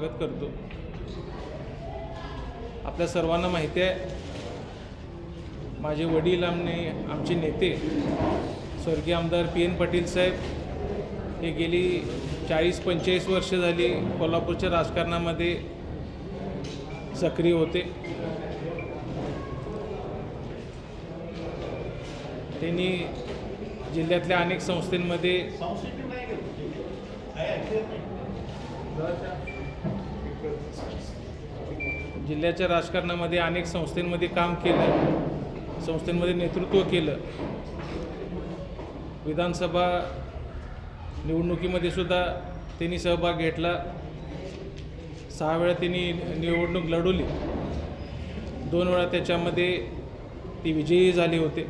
स्वागत करतो. आपल्या सर्वांना माहिती आहे माझे वडील आमने आमचे नेते स्वर्गीय आमदार पी एन पाटील साहेब हे गेली चाळीस पंचेचाळीस वर्ष झाली कोल्हापूरच्या राजकारणामध्ये सक्रिय होते. त्यांनी जिल्ह्यातल्या अनेक संस्थांमध्ये जिल्ह्याच्या राजकारणामध्ये अनेक संस्थांमध्ये काम केलं संस्थांमध्ये नेतृत्व केलं. विधानसभा निवडणुकीमध्ये सुद्धा त्यांनी सहभाग घेतला. सहा वेळा त्यांनी निवडणूक लढवली. दोन वेळा त्याच्यामध्ये ती विजयी झाले होते.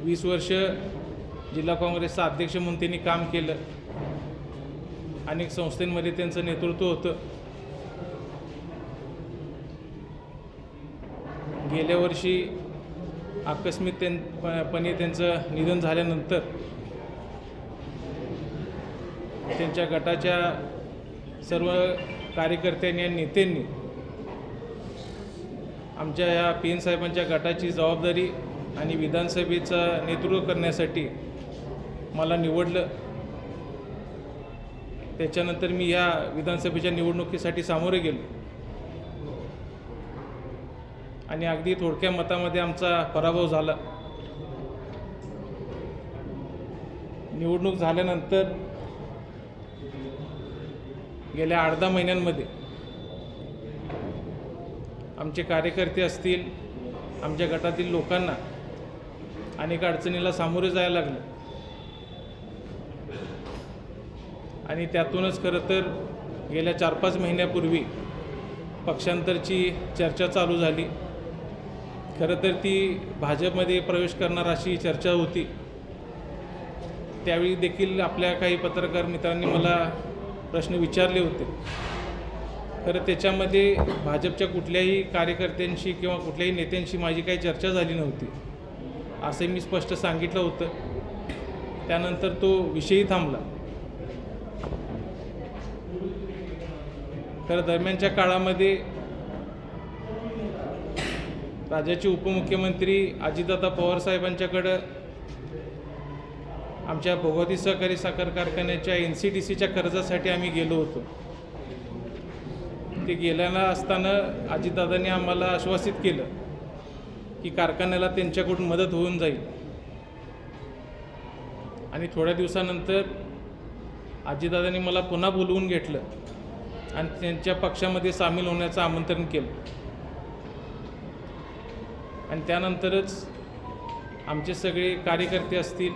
वीस वर्ष जिल्हा काँग्रेसचा अध्यक्ष म्हणून त्यांनी काम केलं. अनेक संस्थांमध्ये त्यांचं नेतृत्व होतं. गेल्या वर्षी आकस्मिक त्यां पणे त्यांचं निधन झाल्यानंतर त्यांच्या गटाच्या सर्व कार्यकर्त्यांनी आणि नेत्यांनी आमच्या या पी साहेबांच्या गटाची जबाबदारी आणि विधानसभेचं नेतृत्व करण्यासाठी मला निवडलं. त्याच्यानंतर मी या विधानसभेच्या निवडणुकीसाठी सामोरे गेलो. आणि अगदी थोडक्या मतामध्ये आमचा पराभव झाला. निवडणूक झाल्यानंतर गेल्या आठ दहा महिन्यांमध्ये आमचे कार्यकर्ते असतील आमच्या गटातील लोकांना अनेक अडचणीला सामोरे जायला लागलं. आणि त्यातूनच खरं तर गेल्या चार पाच महिन्यापूर्वी पक्षांतरची चर्चा चालू झाली. खरं तर ती भाजपमध्ये प्रवेश करणार अशी चर्चा होती. त्यावेळी देखील आपल्या काही पत्रकार मित्रांनी मला प्रश्न विचारले होते. खरं त्याच्यामध्ये भाजपच्या कुठल्याही कार्यकर्त्यांशी किंवा कुठल्याही नेत्यांशी माझी काही चर्चा झाली नव्हती असे मी स्पष्ट सांगितलं होतं. त्यानंतर तो विषयही थांबला. तर दरम्यानच्या काळामध्ये राज्याचे उपमुख्यमंत्री अजितदादा पवार साहेबांच्याकडं आमच्या भगवती सहकारी साखर कारखान्याच्या एन सी डी सीच्या कर्जासाठी आम्ही गेलो होतो. ते गेल्याला असताना अजितदादांनी आम्हाला आश्वासित केलं की कारखान्याला त्यांच्याकडून मदत होऊन जाईल. आणि थोड्या दिवसानंतर अजितदादांनी मला पुन्हा बोलवून घेतलं आणि त्यांच्या पक्षामध्ये सामील होण्याचं आमंत्रण केलं. आणि त्यानंतरच आमचे सगळे कार्यकर्ते असतील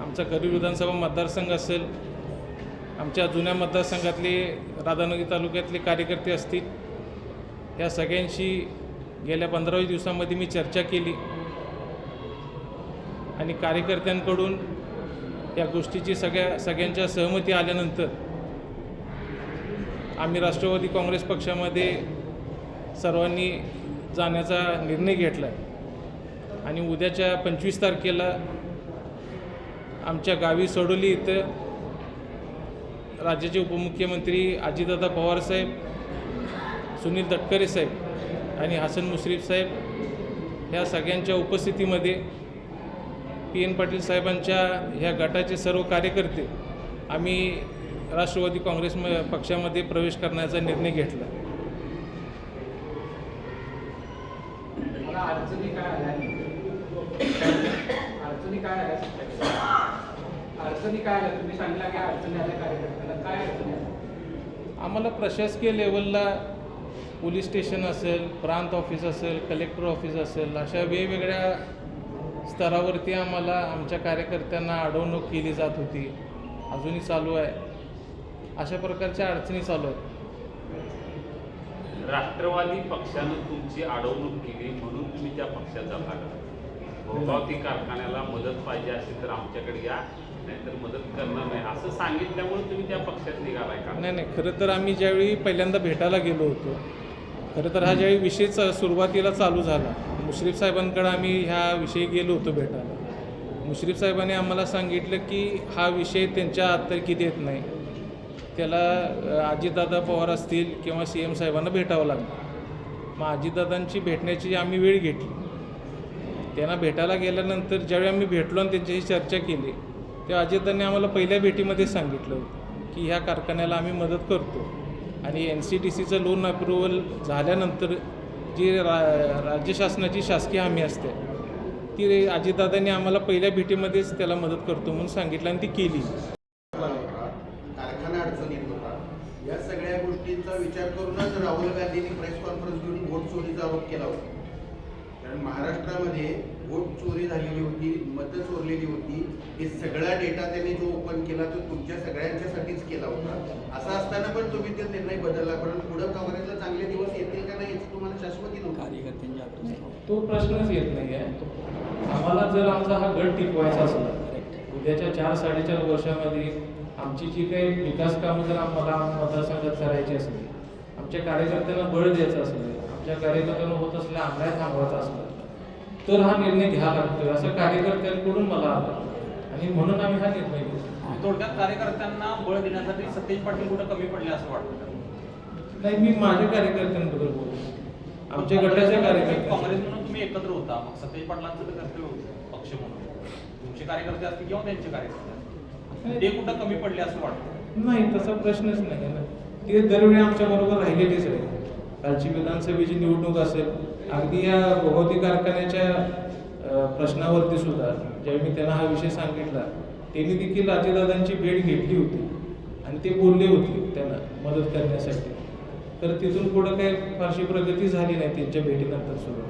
आमचा करीर विधानसभा मतदारसंघ असेल आमच्या जुन्या मतदारसंघातले राधानगरी तालुक्यातले कार्यकर्ते असतील या सगळ्यांशी गेल्या पंधरावीस दिवसामध्ये मी चर्चा केली. आणि कार्यकर्त्यांकडून या गोष्टीची सगळ्या सगळ्यांच्या सहमती आल्यानंतर आम्ही राष्ट्रवादी काँग्रेस पक्षामध्ये सर्वांनी जाण्याचा निर्णय घेतला आणि उद्याच्या पंचवीस तारखेला आमच्या गावी सोडवली इथं राज्याचे उपमुख्यमंत्री अजितदादा पवारसाहेब सुनील तटकरे साहेब आणि हसन मुश्रीफ साहेब ह्या सगळ्यांच्या उपस्थितीमध्ये पी एन पाटील साहेबांच्या ह्या गटाचे सर्व कार्यकर्ते आम्ही राष्ट्रवादी काँग्रेस म पक्षामध्ये प्रवेश करण्याचा निर्णय घेतला मला अडचणी काय आल्या अडचणी काय आल्या अडचणी काय आल्या? तुम्ही सांगितलं की अडचणी आल्या कार्यकर्त्याला काय अडचणी आल्या? आम्हाला प्रशासकीय लेवलला पोलीस स्टेशन असेल प्रांत ऑफिस असेल कलेक्टर ऑफिस असेल अशा वेगवेगळ्या स्तरावरती आम्हाला आमच्या कार्यकर्त्यांना अडवणूक केली जात होती. अजूनही चालू आहे. अशा प्रकारच्या अडचणी चालू आहेत. राष्ट्रवादी पक्षानं तुमची अडवणूक केली म्हणून तुम्ही त्या पक्षात जाता का भोगावती कारखान्याला मदत पाहिजे असेल तर आमच्याकडे या नाहीतर मदत करणार नाही. असं सांगितल्यामुळे तुम्ही त्या पक्षात निघालाय का? नाही नाही. खरं तर आम्ही ज्यावेळी पहिल्यांदा भेटायला गेलो होतो खरं तर हा ज्यावेळी विषय च- सुरुवातीला चालू झाला. मुश्रीफ साहेबांकडे आम्ही ह्या विषयी गेलो होतो भेटायला. मुश्रीफ साहेबांनी आम्हाला सांगितलं की हा विषय त्यांच्या आतर्कीत येत नाही. त्याला अजितदादा पवार असतील किंवा सी एम साहेबांना भेटावं लागलं. मग अजितदादांची भेटण्याची आम्ही वेळ घेतली. त्यांना भेटायला गेल्यानंतर ज्यावेळी आम्ही भेटलो आणि त्यांच्याशी चर्चा केली तेव्हा अजितदांनी आम्हाला पहिल्या भेटीमध्ये सांगितलं की ह्या कारखान्याला आम्ही मदत करतो. आणि एन सी टी सीचं लोन अप्रुव्हल झाल्यानंतर जी रा राज्य शासनाची शासकीय हमी असते ती अजितदादांनी आम्हाला पहिल्या भेटीमध्येच त्याला मदत करतो म्हणून सांगितलं आणि ती केली कारखाना अडचणीत होता या सगळ्या गोष्टींचा विचार करूनच राहुल गांधींनी प्रेस कॉन्फरन्स घेऊन वोट चोरीचा आरोप केला होता. कारण महाराष्ट्रामध्ये वोट चोरी झालेली होती मतं चोरलेली होती हे सगळा डेटा त्यांनी जो ओपन केला तो तुमच्या सगळ्यांच्यासाठीच केला होता. असं असताना पण तुम्ही ते निर्णय बदलला कारण पुढं काँग्रेसला चांगले दिवस येतील का नाही याची तुम्हाला शाश्वती नव्हती. तो प्रश्नच येत नाही आहे. आम्हाला जर आमचा हा गट टिकवायचा असला उद्याच्या चार साडेचार वर्षामध्ये आमची जी काही विकास कामं जर आम्हाला मतदारसंघात करायची असली आमच्या कार्यकर्त्यांना बळ द्यायचं असलं आमच्या कार्यकर्त्यांना होत असल्या अन्याय थांबवायचा असला तर हा निर्णय घ्यावा लागतोय असं कार्यकर्त्यांकडून मला आलं. आणि म्हणून आम्ही हा निर्णय घेतला. थोडक्यात कार्यकर्त्यांना बळ देण्यासाठी सतेज पाटील कुठं कमी पडले असं वाटतं? नाही मी माझ्या कार्यकर्त्यांबद्दल बोलतो. आमच्या गटाच्या कार्यकर्त्या काँग्रेस म्हणून तुम्ही एकत्र होता मग सतेज पाटलांचं तर कर्तव्य होतं पक्ष म्हणून. तुमचे कार्यकर्ते असतील किंवा त्यांचे कार्यकर्ते ते कुठं कमी पडले असं वाटतं? नाही तसा प्रश्नच नाही ते दरवेळी आमच्या बरोबर राहिलेलीच आहे कालची विधानसभेची निवडणूक असेल अगदी या भगवती कारखान्याच्या प्रश्नावरती सुद्धा ज्यावेळी मी त्यांना हा विषय सांगितला त्यांनी देखील अजितदादांची भेट घेतली होती आणि ते बोलले होते त्यांना मदत करण्यासाठी. तर तिथून पुढं काही फारशी प्रगती झाली नाही त्यांच्या भेटीनंतर सुरू.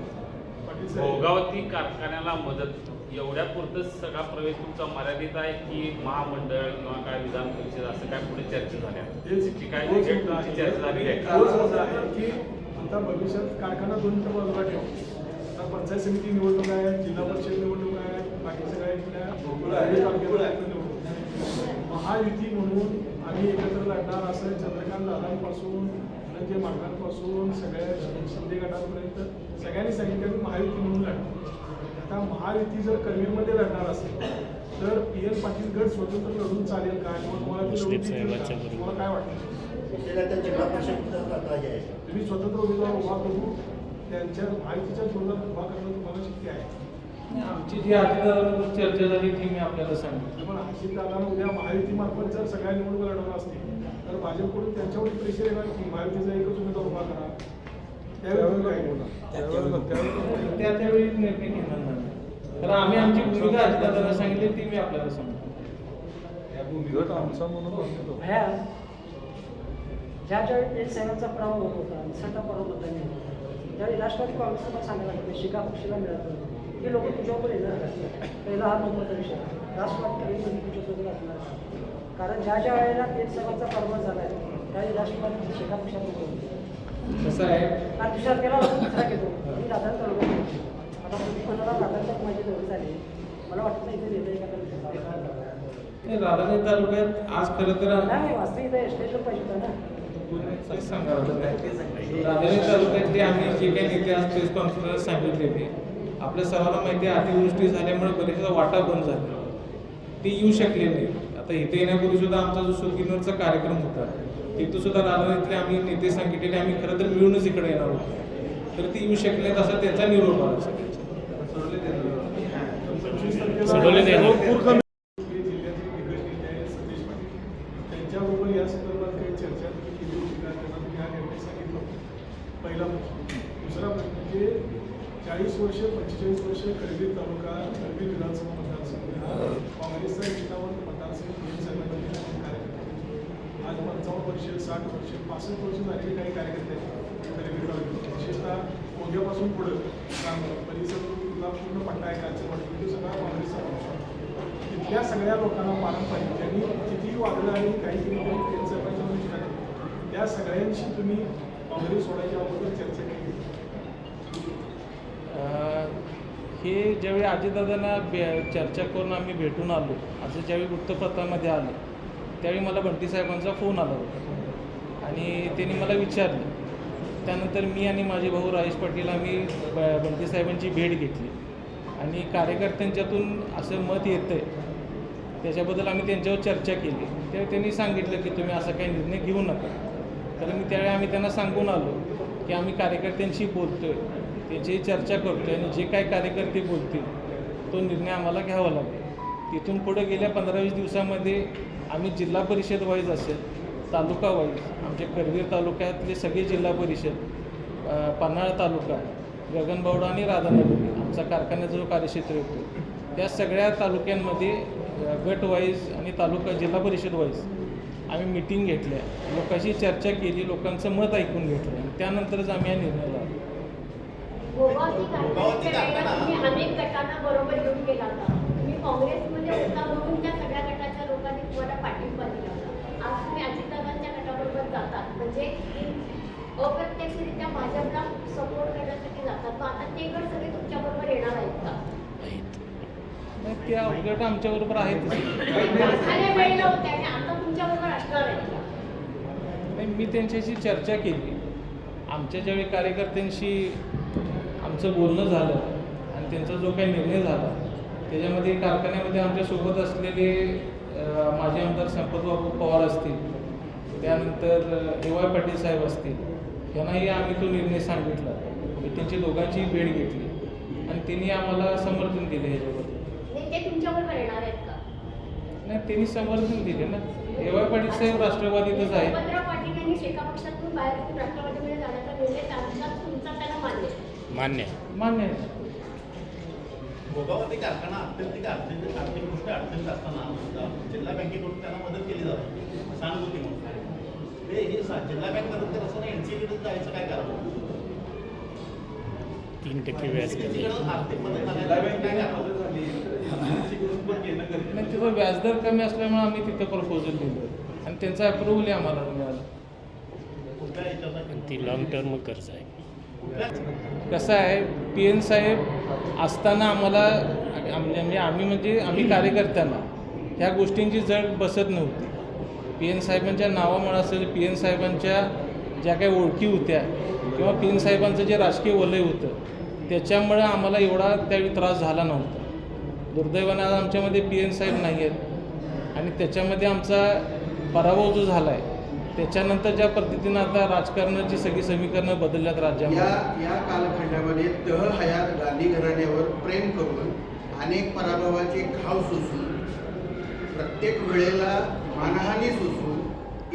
भोगावती कारखान्याला मदत एवढ्या पुरतच सगळा प्रवेश तुमचा मर्यादित आहे की महामंडळ किंवा काय विधान परिषद असं काय पुढे चर्चा झाल्या काय चर्चा आहे? की आता भविष्यात कारखाना दोन तर बाजूला ठेवू. आता पंचायत समिती निवडणूक आहे जिल्हा परिषद निवडणूक आहे बाकी सगळ्या. महायुती म्हणून आम्ही एकत्र लढणार असं चंद्रकांत दादांपासून धनंजय मालकांपासून सगळ्या शिंदे गटापर्यंत सगळ्यांनी सांगितलं की महायुती म्हणून लढणार. आता महायुती जर करवीरमध्ये लढणार असेल तर पी एल पाटील गट स्वतंत्र लढून चालेल का? किंवा तुम्हाला काय वाटतं? त्याला त्या जिल्हा परिषद आहे. तुम्ही स्वतंत्र उमेदवार उभा करू त्यांच्या माहितीच्या विरोधात उभा करणं तुम्हाला शक्य आहे. आमची जी अजितदादांबरोबर चर्चा झाली ती मी आपल्याला सांगितली पण अजित दादांना उद्या महायुतीमार्फत जर सगळ्या निवडणुका लढवणार असतील तर भाजपकडून त्यांच्यावर प्रेशर येणार की महायुतीचा एकच उमेदवार उभा करा. त्या त्यावेळी निर्णय घेणार नाही. कारण आम्ही आमची भूमिका सांगितली ती मी आपल्याला सांगतो. आमचा म्हणून भया ज्या ज्यावेळी एक सेनाचा प्रभाव होत होता निसर्ग पर्वत होता. नाही त्यावेळी राष्ट्रवादी काँग्रेसला पण सांगायला लागलं शिका पक्षाला मिळत नाही. ही लोक तुझ्यावर येणार पहिला हा महत्त्वाचा विषय. राष्ट्रवादी कधी तुझ्यासोबत असणार? कारण ज्या ज्या वेळेला तेज सेवाचा पर्व झाला आहे त्यावेळी राष्ट्रवादी शिका पक्षात होतो कसं आहे? मला वाटत इथे राधानगरी तालुक्यात आज खरं तर नाही वास्तविक इथं स्टेशन पाहिजे होतं ना. तेच सांगावं लागेल. राधानगरी तालुक्यातले आम्ही जे काही नेते आज प्रेस कॉन्फरन्स सांगितले ते. आपल्या सर्वांना माहिती आहे अतिवृष्टी झाल्यामुळे बरेचदा वाटा बंद झाले ते येऊ शकले नाही. आता इथे येण्यापूर्वी सुद्धा आमचा जो सुखीनवरचा कार्यक्रम होता तिथं सुद्धा राधानगरीतले आम्ही नेते सांगितलेले आम्ही खरं तर मिळूनच इकडे येणार होतो तर ते येऊ शकले असा त्यांचा निरोप आला सगळ्यांचा तारखेला सोडवले नाही ना. हे जिल्ह्यातील दिग्गज नेते आहेत सतीश पाटील त्यांच्याबरोबर या संदर्भात काही चर्चा तुम्ही केली होती का त्यांना तुम्ही हा निर्णय सांगितलं होतं पहिला प्रश्न दुसरा प्रश्न म्हणजे चाळीस वर्ष पंचेचाळीस वर्ष करवीर तालुका करवीर विधानसभा मतदारसंघ काँग्रेसचा जिल्हावर मतदारसंघ दोन साहेबांना कार्यकर्ते आज पंचावन्न वर्ष साठ वर्ष पासष्ट काही कार्यकर्ते विशेषतः उद्यापासून पुढं काम परिसर तुला पूर्ण पट्टा आहे कालचं वाटतं तो म्हणजे सगळा काँग्रेस तिथल्या सगळ्या लोकांना पारंपरिक त्यांनी कितीही वागलं आणि काही केली तरी त्यांचं पण विचार त्या सगळ्यांशी तुम्ही काँग्रेस सोडायच्या अगोदर चर्चा केली. हे ज्यावेळी अजितदादांना बे चर्चा करून आम्ही भेटून आलो असं ज्यावेळी वृत्तपत्रामध्ये आलं त्यावेळी मला भंटी साहेबांचा फोन आला होता. आणि त्यांनी मला विचारलं. त्यानंतर मी आणि माझे भाऊ राजेश पाटील आम्ही ब बंटी साहेबांची भेट घेतली. आणि कार्यकर्त्यांच्यातून असं मत येतं आहे त्याच्याबद्दल आम्ही त्यांच्यावर चर्चा केली. त्यावेळी त्यांनी सांगितलं की तुम्ही असा काही निर्णय घेऊ नका. तर मी त्यावेळी आम्ही त्यांना सांगून आलो की आम्ही कार्यकर्त्यांशी बोलतोय. त्यांची चर्चा करतोय आणि जे काय कार्यकर्ते बोलतील तो निर्णय आम्हाला घ्यावा लागेल. तिथून पुढे गेल्या पंधरा वीस दिवसामध्ये आम्ही जिल्हा परिषद वाईज असेल तालुका वाईज आमचे करवीर तालुक्यातले सगळे जिल्हा परिषद पन्हाळा तालुका गगनबावडा आणि राधानगरी आमचा कारखान्याचा जो कार्यक्षेत्र येतो त्या सगळ्या तालुक्यांमध्ये गट वाईज आणि तालुका जिल्हा परिषद वाईज आम्ही मिटिंग घेतल्या. लोकांशी चर्चा केली लोकांचं मत ऐकून घेतलं आणि त्यानंतरच आम्ही हा निर्णय लावला अनेक गटांना बरोबर घेऊन गेला होता तुम्ही काँग्रेसमध्ये होता म्हणून त्या सगळ्या गटाच्या लोकांनी तुम्हाला पाठिंबा दिला होता आज तुम्ही अजितदादांच्या गटाबरोबर जातात म्हणजे अप्रत्यक्षरित्या भाजपला सपोर्ट करण्यासाठी जातात. मग आता ते गट सगळे तुमच्याबरोबर येणार आहेत का? नाही त्या गट आमच्याबरोबर आहेतच कारखान्या वेळेला होत्या आणि आता तुमच्याबरोबर असणार आहेत का? नाही मी त्यांच्याशी चर्चा केली. आमच्या ज्यावेळी कार्यकर्त्यांशी आमचं बोलणं झालं आणि त्यांचा जो काही निर्णय झाला त्याच्यामध्ये कारखान्यामध्ये आमच्यासोबत असलेले माजी आमदार संपतबाबू पवार असतील. त्यानंतर ए वाय पाटील साहेब असतील यांनाही आम्ही तो निर्णय सांगितला. मी त्यांची दोघांची भेट घेतली. आणि त्यांनी आम्हाला समर्थन दिले ह्याच्याबद्दल नाही ते तुमच्याबरोबर येणार आहेत का? नाही त्यांनी समर्थन दिले ना. ए वाय पाटील साहेब राष्ट्रवादीतच आहेत. मान्य आहे. मान्य मान्य आहे. भोगावती कारखाना अत्यंत आर्थिक आर्थिक दृष्ट्या अडचणीत असताना जिल्हा बँकेकडून त्यांना मदत केली जाते. सहानुभूती तीन टक्के व्याज नाही तिथं व्याजदर कमी असल्यामुळे आम्ही तिथं प्रपोजल दिलं. आणि त्यांचा अप्रुव्हल आम्हाला मिळालं. ती लॉंग टर्म कर्ज आहे. कसं आहे पी एन साहेब असताना आम्हाला आम- म्हणजे आम्ही म्हणजे आम्ही कार्यकर्त्यांना ह्या गोष्टींची जड बसत नव्हती. पी एन साहेबांच्या नावामुळे असेल पी एन साहेबांच्या ज्या काही ओळखी होत्या किंवा पी एन साहेबांचं जे राजकीय वलय होतं त्याच्यामुळं आम्हाला एवढा त्यावेळी त्रास झाला नव्हता. दुर्दैवानं आज आमच्यामध्ये पी एन साहेब नाही आहेत. आणि त्याच्यामध्ये आमचा पराभव जो झाला आहे त्याच्यानंतर ज्या पद्धतीनं आता राजकारणाची सगळी समीकरणं बदलल्यात राज्यामध्ये. या या कालखंडामध्ये तह हयात गांधी घराण्यावर प्रेम करून अनेक पराभवाचे घाव सोसून प्रत्येक वेळेला मानहानी सोसून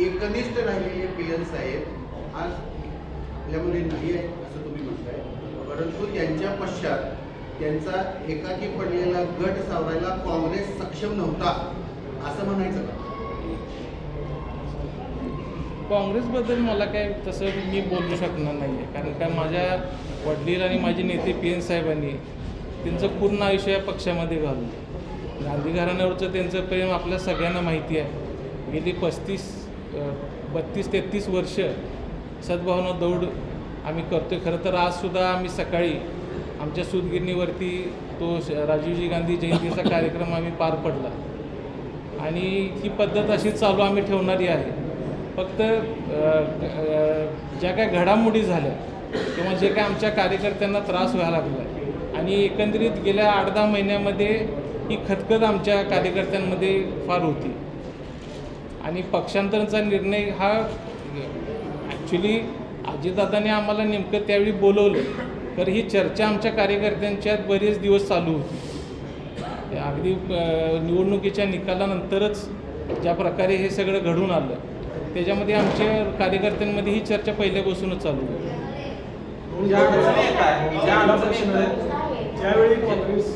एकनिष्ठ राहिलेले पी साहेब आज आपल्यामध्ये नाही आहे असं तुम्ही म्हणताय. परंतु त्यांच्या पश्चात त्यांचा एकाकी पडलेला गट सावरायला काँग्रेस सक्षम नव्हता असं म्हणायचं का? काँग्रेसबद्दल मला काय तसं मी बोलू शकणार नाही आहे कारण काय माझ्या वडील आणि माझे नेते पी एन साहेबांनी त्यांचं पूर्ण आयुष्य या पक्षामध्ये घाललं गांधी घराण्यावरचं त्यांचं प्रेम आपल्या सगळ्यांना माहिती आहे. गेली पस्तीस बत्तीस तेहतीस वर्ष सद्भावना दौड आम्ही करतो आहे खरं तर आजसुद्धा आम्ही सकाळी आमच्या सूतगिरणीवरती तो राजीवजी गांधी जयंतीचा कार्यक्रम आम्ही पार पडला. आणि ही पद्धत अशी चालू आम्ही ठेवणारी आहे. फक्त ज्या काय घडामोडी झाल्या किंवा जे काय आमच्या कार्यकर्त्यांना त्रास व्हायला लागला आणि एकंदरीत गेल्या आठ दहा महिन्यामध्ये ही खतखत आमच्या कार्यकर्त्यांमध्ये फार होती. आणि पक्षांतराचा निर्णय हा ॲक्च्युली अजितदादाने आम्हाला नेमकं त्यावेळी बोलवलं. तर ही चर्चा आमच्या कार्यकर्त्यांच्यात बरेच दिवस चालू होती. अगदी निवडणुकीच्या निकालानंतरच ज्या प्रकारे हे सगळं घडून आलं त्याच्यामध्ये आमच्या कार्यकर्त्यांमध्ये ही चर्चा पहिल्यापासूनच चालू होती. ज्यावेळी काँग्रेस